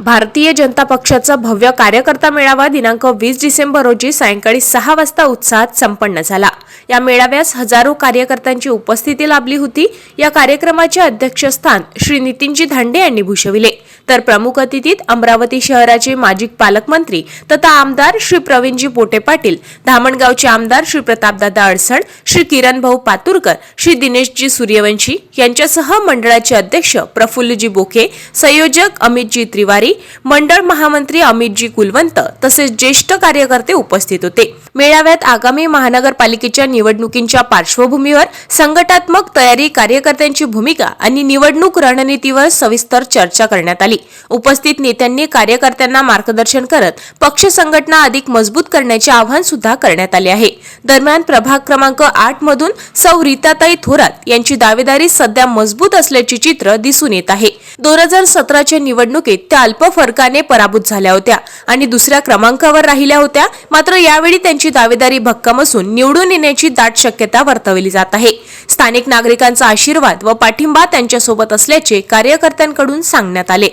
भारतीय जनता पक्षाचा भव्य कार्यकर्ता मेळावा दिनांक वीस डिसेंबर रोजी सायंकाळी सहा वाजता उत्साहात संपन्न झाला. या मेळाव्यास हजारो कार्यकर्त्यांची उपस्थिती लाभली होती. या कार्यक्रमाचे अध्यक्षस्थान श्री नितीनजी धांडे यांनी भूषविले. तर प्रमुख अतिथीत अमरावती शहराचे माजी पालकमंत्री तथा आमदार श्री प्रवीणजी पोटे पाटील धामणगावचे आमदार श्री प्रतापदादा अडसण श्री किरण भाऊ पातुरकर श्री दिनेशजी सूर्यवंशी यांच्यासह मंडळाचे अध्यक्ष प्रफुल्लजी बोके संयोजक अमितजी यावेळी मंडळ महामंत्री अमितजी कुलवंत तसेच ज्येष्ठ कार्यकर्ते उपस्थित होते. मेळाव्यात आगामी महानगरपालिकेच्या निवडणुकींच्या पार्श्वभूमीवर संघटात्मक तयारी कार्यकर्त्यांची भूमिका आणि निवडणूक रणनीतीवर सविस्तर चर्चा करण्यात आली. उपस्थित नेत्यांनी कार्यकर्त्यांना मार्गदर्शन करत पक्ष संघटना अधिक मजबूत करण्याचे आवाहन सुद्धा करण्यात आले आहे. दरम्यान प्रभाग क्रमांक आठ मधून सौ रीताताई थोरात यांची दावेदारी सध्या मजबूत असल्याचे चित्र दिसून येत आहे. दोन हजार सतराच्या निवडणुकीत त्या अल्प फरकाने पराभूत झाल्या होत्या आणि दुसऱ्या क्रमांकावर राहिल्या होत्या. मात्र यावेळी त्यांची दावेदारी भक्कम असून निवडून येण्याची दाट शक्यता वर्तवली जात आहे. स्थानिक नागरिकांचा आशीर्वाद व पाठिंबा त्यांच्यासोबत असल्याचे कार्यकर्त्यांकडून सांगण्यात आले.